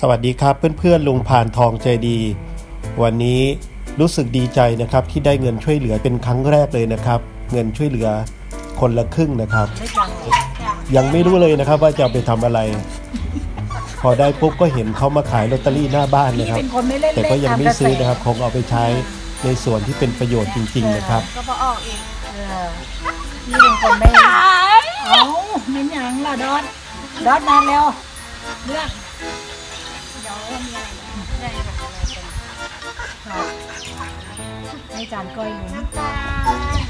สวัสดีครับเพื่อนๆลุงผ่านทองใจดี วันนี้รู้สึกดีใจนะครับที่ได้เงินช่วยเหลือเป็นครั้งแรกเลยนะครับ เงินช่วยเหลือคนละครึ่งนะครับไม่จังเลยยังไม่รู้เลยนะครับว่าจะเอาไปทำอะไร พอได้ปุ๊บก็เห็นเขามาขายลอตเตอรี่หน้าบ้านพี่นะครับ เป็นคนไม่เล่นแต่เลขก็ยังไม่ตากระแสซื้อนะครับคงเอาไปใช้ในส่วนที่เป็นประโยชน์จริง ๆ นะครับ ก็พอออกอีกเออพี่เป็นคนไม่เอ้าไม่หยังล่ะดอทดอทมาเร็วเลือก ได้ค่ะอะไรเป็นครับให้จานก้อยลุ้นน้ำตาลเลย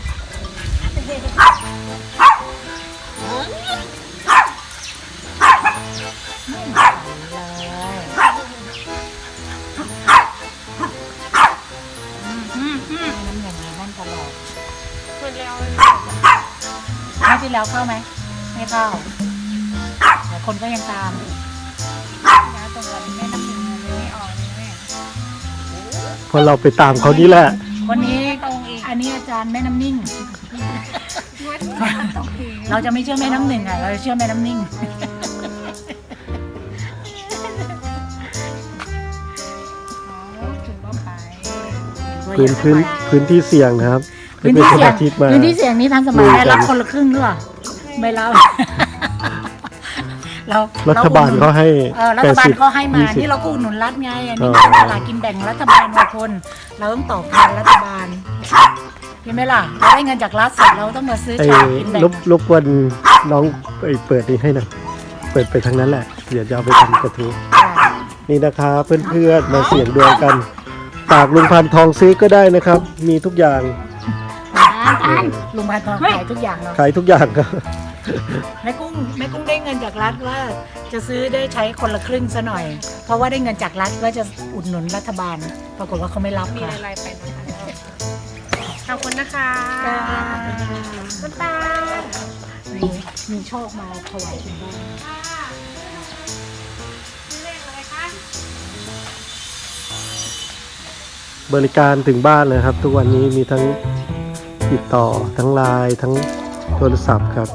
น้ำอย่งนี้นั่นตลอดคนแล้วคราวที่แล้วเข้าไหมไม่เข้าแต่คนก็ยังตามยาตรงวันแม่น้ำหนึ่ง เพราะเราไปตามเขานี่แหละคนนี้ตรงอีกอันนี้อาจารย์แม่น้ำนิ่งวัดตรงอีกเราจะไม่เชื่อแม่น้ำหนึ่งอะเราจะเชื่อแม่น้ำนิ่งถือว่าไปพื้นพื้นพื้นที่เสี่ยงนะครับพื้นที่เสี่ยงให้ป็นสมาชิกมาพื้นที่เสี่ยงนี้ทันสมัยคุยได้กันรับคนละครึ่งหรือเปล่าไม่รับ เรารัฐบาลเขาให้เออรัแปฐดบาลสิบเขาให้มายี่สิบนี่เราก็อุดหนุนรัฐไงอันนี้อ๋อเป็นตลาดกินแบ่งรัฐบาลบางคน เราต้องตอบแทนรัฐบาลเห็นไหมล่ะเราได้เงินจากรัฐเสร็จเราต้องมาซื้อไอ้ฉลากกินแบ่งรบรบกวนน้องไอ้เปิดนี่ให้หน่อยเปิดไปทางนั้นแหละ เดี๋ยวจะเอาไปทำกระทู้นี่นะครับเพื่อนๆมาเสี่ยงดวงกันฝากลุงพันทองซื้อก็ได้นะครับ มีทุกอย่างลุงพันทองขายทุกอย่างเนาะขายทุกอย่างครับ แม่กุ้งแม่กุ้งได้เงินจากรัฐว่า จะซื้อได้ใช้คนละครึ่งซะหน่อย เพราะว่าได้เงินจากรัฐก็จะอุดหนุนรัฐบาล ปรากฏว่าเขาไม่รับมีค่ะอะไรไปนะคะขอบคุณนะคะจ้าน้ำตาลมีมีโชคมาถวายคุณบ้างเลขอะไรคะบริการถึงบ้านเลยครับ ทุกวันนี้มีทั้งติดต่อทั้งไลน์ทั้งโทรศัพท์ครับ